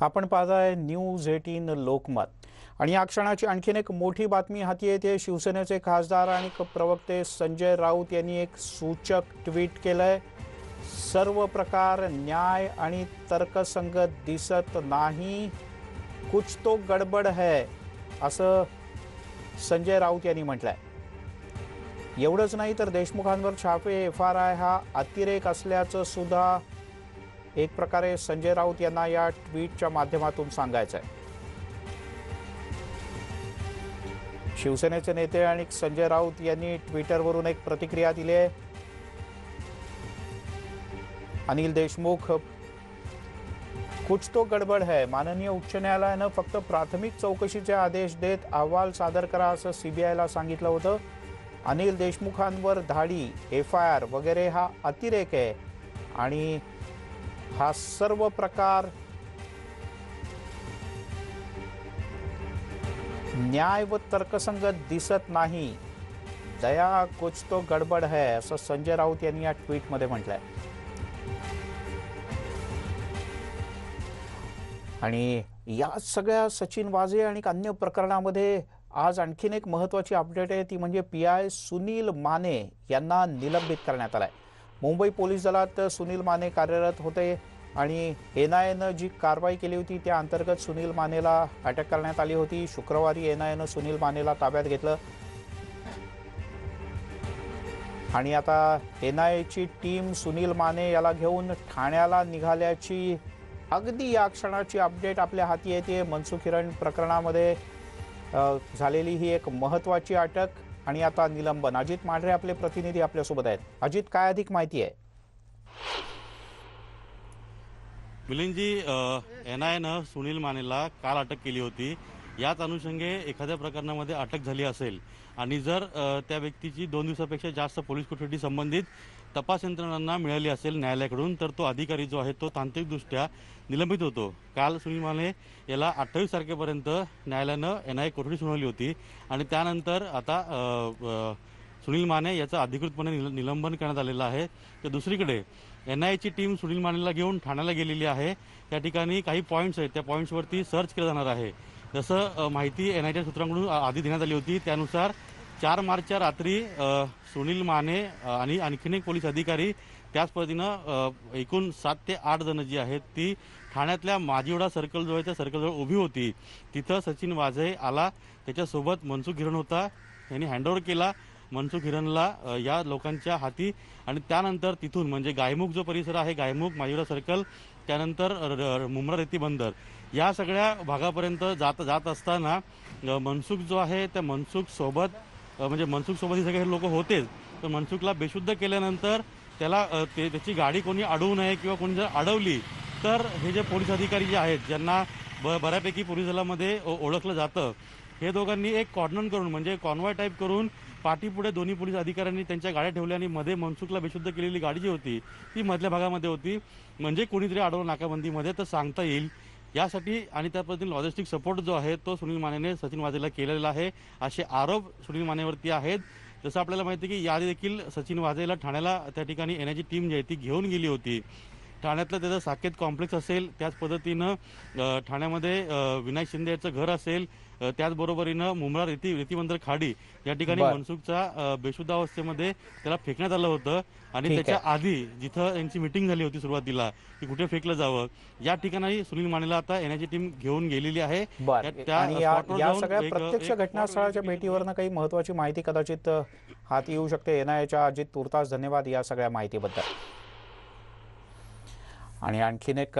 आपण पाहताय news eighteen Lokmat. आणि या क्षणाची आणखीन एक मोठी बातमी हाती येते. शिवसेनेचे खासदार आणि क- प्रवक्ते संजय राऊत यांनी एक सूचक ट्विट केलंय. सर्व प्रकार न्याय आणि तर्कसंगत दिसत नाही. कुछ तो गडबड है असं संजय राऊत यांनी म्हटलंय. एवढंच नाही तर देशमुखांवर छापे एफ आर आय हा अतिरेक असल्याचं सुद्धा एक प्रकारे संजय राऊत यांना या ट्विटच्या माध्यमातून सांगायचं आहे शिवसेनेचे नेते आणि संजय राऊत यांनी ट्विटरवरून एक प्रतिक्रिया दिली आहे. अनिल देशमुख कुछ तो गडबड है. माननीय उच्च न्यायालयानं फक्त प्राथमिक चौकशीचे आदेश देत अहवाल सादर करा असं सीबीआयला सांगितलं होतं. अनिल देशमुखांवर धाडी एफ आय आर वगैरे हा अतिरेक आहे. आणि हा सर्व प्रकार न्याय व तर्कसंगत दिसत नाही. दया कुछ तो गडबड है असं संजय राऊत यांनी या ट्विटमध्ये म्हटलंय. आणि या सगळ्या सचिन वाझे आणि अन्य प्रकरणामध्ये आज आणखीन एक महत्त्वाची अपडेट आहे ती म्हणजे पी आय सुनील माने यांना निलंबित करण्यात आलाय. मुंबई पोलीस दलात सुनील माने कार्यरत होते आणि एन आय एनं जी कारवाई केली होती त्या अंतर्गत सुनील मानेला अटक करण्यात आली होती. शुक्रवारी एन आय एनं सुनील मानेला ताब्यात घेतलं. आणि आता एन आय एची टीम सुनील माने याला घेऊन ठाण्याला निघाल्याची अगदी या क्षणाची अपडेट आपल्या हाती येते. मनसुख हिरण प्रकरणामध्ये झालेली ही एक महत्त्वाची अटक. आणि आता निलंबन. अजित मांढरे आपले प्रतिनिधी आपल्यासोबत आहेत. अजित काय अधिक माहिती आहे? मिलिंदजी एन आय एनं सुनील मानेला काल अटक केली होती. याच अनुषंगे एखाद्या प्रकरणामध्ये अटक झाली असेल आणि जर त्या व्यक्तीची दोन दिवसापेक्षा जास्त पोलीस कोठडी संबंधित तपास यंत्रणांना मिळाली असेल न्यायालयाकडून तर तो अधिकारी जो आहे तो तांत्रिकदृष्ट्या निलंबित होतो. काल सुनील माने याला अठ्ठावीस तारखेपर्यंत न्यायालयानं एन आय कोठडी सुनावली होती आणि त्यानंतर आता सुनील माने याचं अधिकृतपणे निल- निलंबन करण्यात आलेलं आहे. तर दुसरीकडे एन आय ची टीम सुनील मानेला घेऊन ठाण्याला गेलेली आहे. त्या ठिकाणी काही पॉईंट्स आहेत. त्या पॉईंट्सवरती सर्च केलं जाणार आहे. जसं माहिती एन आयच्या सूत्रांकडून आधी देण्यात आली होती. त्यानुसार चार मार्चच्या रात्री सुनील माने आणि आणखीन एक पोलीस अधिकारी त्याच पद्धतीनं एकूण सात ते आठ जण जी आहेत ती ठाण्यातल्या माजिवडा सर्कल जो आहे त्या सर्कलजवळ उभी होती. तिथं सचिन वाझे आला. त्याच्यासोबत मनसुख हिरण होता. यांनी हँडओव्हर केला. मनसुख हिरणला या लोकांच्या हाती. आणि त्यानंतर तिथून म्हणजे गायमुख जो परिसर आहे गायमुख माजिवडा सर्कल त्यानंतर र- मुंब्रा रेती बंदर. या सगळ्या भागापर्यंत जात जात असताना मनसुख जो आहे त्या मनसुख सोबत म्हणजे मनसुख सोबत हे सगळे लोक होतेच. तर मनसुखला बेशुद्ध केल्यानंतर त्याला ते त्याची गाडी कोणी अडवू नये किंवा कोणी जर अडवली तर हे जे पोलीस अधिकारी जे आहेत ज्यांना ब बऱ्यापैकी पोलीस दलामध्ये ओ- ओळखलं जातं हे दोघांनी एक कॉर्नर करून म्हणजे कॉन्वॉय टाईप करून पाठीपुढे दोन्ही पोलीस अधिकाऱ्यांनी त्यांच्या गाड्या ठेवल्या आणि मध्ये मनसुखला बेशुद्ध केलेली गाडी जी होती ती मधल्या भागामध्ये होती. म्हणजे कोणीतरी अडवलं नाकाबंदीमध्ये तर सांगता येईल. यासाठी आणि त्या पद्धतीने लॉजिस्टिक सपोर्ट जो आहे तो सुनील मानेने सचिन वाझेला केलेला आहे. असे आरोप सुनील मानेवरती आहेत. जसं आपल्याला माहिती आहे की याआधी देखील सचिन वाझेला ठाण्याला त्या ठिकाणी येण्याची टीम जी आहे ती घेऊन गेली होती. ठाण्यातलं त्याचं साकेत कॉम्प्लेक्स असेल त्याच पद्धतीनं ठाण्यामध्ये विनायक शिंदे याचं घर असेल त्याचबरोबरीनं मुंब्रा रेती रेतीबंदर खाडी या ठिकाणी बर. मनसुखच्या अ, बेशुद्ध अवस्थेमध्ये त्याला फेकण्यात आलं होतं. आणि. त्याच्या आधी जिथं यांची मिटिंग झाली होती सुरुवातीला की कुठे फेकलं जावं या ठिकाणी सुनील मानेला आता येण्याची टीम घेऊन गेलेली आहे. त्या- सगळ्या प्रत्यक्ष घटनास्थळाच्या भेटीवरनं काही महत्वाची माहिती कदाचित हाती येऊ शकते. एन आय एच्या अजित तुर्तास धन्यवाद या सगळ्या माहितीबद्दल. आणि आणखीन एक